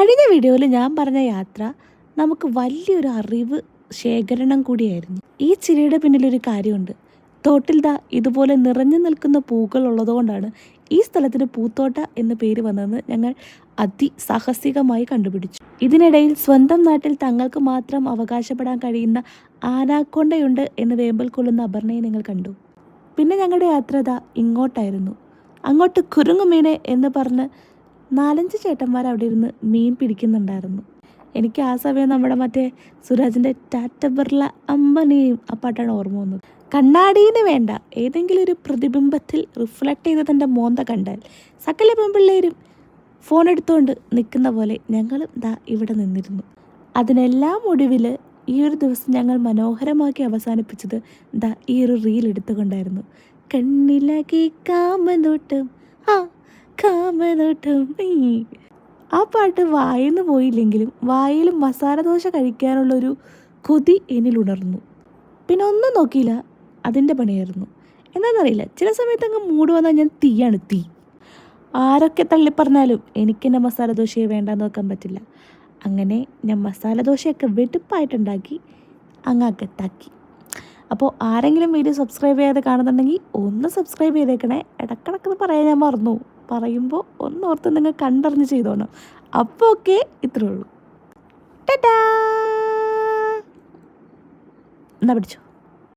കഴിഞ്ഞ വീഡിയോയിൽ ഞാൻ പറഞ്ഞ യാത്ര നമുക്ക് വലിയൊരു അറിവ് ശേഖരണം കൂടിയായിരുന്നു. ഈ ചിരിയുടെ പിന്നിലൊരു കാര്യമുണ്ട്. തോട്ടിൽ ഇതുപോലെ നിറഞ്ഞു നിൽക്കുന്ന പൂക്കൾ ഉള്ളതുകൊണ്ടാണ് ഈ സ്ഥലത്തിന് പൂത്തോട്ട എന്ന പേര് വന്നതെന്ന് ഞങ്ങൾ അതിസാഹസികമായി കണ്ടുപിടിച്ചു. ഇതിനിടയിൽ സ്വന്തം നാട്ടിൽ തങ്ങൾക്ക് മാത്രം അവകാശപ്പെടാൻ കഴിയുന്ന ആനാക്കൊണ്ടയുണ്ട് എന്ന് വേമ്പൽ കൊള്ളുന്ന അപർണയെ നിങ്ങൾ കണ്ടു. പിന്നെ ഞങ്ങളുടെ യാത്ര ദാ ഇങ്ങോട്ടായിരുന്നു. അങ്ങോട്ട് കുരുങ്ങുമീനെ എന്ന് പറഞ്ഞ് നാലഞ്ച് ചേട്ടന്മാർ അവിടെ ഇരുന്ന് മീൻ പിടിക്കുന്നുണ്ടായിരുന്നു. എനിക്ക് ആ സമയം നമ്മുടെ മറ്റേ സുരാജിന്റെ ടാറ്റ ബിർള അമ്പനെയും ആ പാട്ടാണ് ഓർമ്മ വന്നത്. കണ്ണാടീന് വേണ്ട ഏതെങ്കിലും ഒരു പ്രതിബിംബത്തിൽ റിഫ്ലക്റ്റ് ചെയ്ത് തന്റെ മോന്ത കണ്ടാൽ സകല പെൺപിള്ളേരും ഫോൺ എടുത്തുകൊണ്ട് നിൽക്കുന്ന പോലെ ഞങ്ങളും ദാ ഇവിടെ നിന്നിരുന്നു. അതിനെല്ലാം ഒടുവിൽ ഈ ഒരു ദിവസം ഞങ്ങൾ മനോഹരമാക്കി അവസാനിപ്പിച്ചത് ദാ ഈ ഒരു റീൽ എടുത്തുകൊണ്ടായിരുന്നു. കണ്ണിലാക്കി കാമനോട്ടം ആ കാമനോട്ടം. ആ പാട്ട് വായിന്ന് പോയില്ലെങ്കിലും വായിൽ മസാല ദോശ കഴിക്കാനുള്ളൊരു കൊതി എന്നിൽ ഉണർന്നു. പിന്നെ ഒന്നും നോക്കിയില്ല അതിന്റെ പണിയായിരുന്നു. എന്താണെന്നറിയില്ല ചില സമയത്ത് അങ്ങ് മൂട് വന്നാൽ ഞാൻ തീയാണ് തീ. ആരൊക്കെ തള്ളിപ്പറഞ്ഞാലും എനിക്കെന്നെ മസാല ദോശയെ വേണ്ടാന്ന് വെക്കാൻ പറ്റില്ല. അങ്ങനെ ഞാൻ മസാല ദോശയൊക്കെ വെടുപ്പായിട്ടുണ്ടാക്കി അങ്ങ് അകത്താക്കി. അപ്പോൾ ആരെങ്കിലും വീഡിയോ സബ്സ്ക്രൈബ് ചെയ്യാതെ കാണുന്നുണ്ടെങ്കിൽ ഒന്ന് സബ്സ്ക്രൈബ് ചെയ്തേക്കണേ. ഇടക്കിടക്കെന്ന് പറയാൻ ഞാൻ മറന്നു. പറയുമ്പോൾ ഒന്നോർത്ത് നിങ്ങൾ കണ്ടറിഞ്ഞ് ചെയ്തോണം. അപ്പോൾ ഓക്കെ ഇത്രേ ഉള്ളൂ. ടാ. എന്നാ പിടിച്ചോ?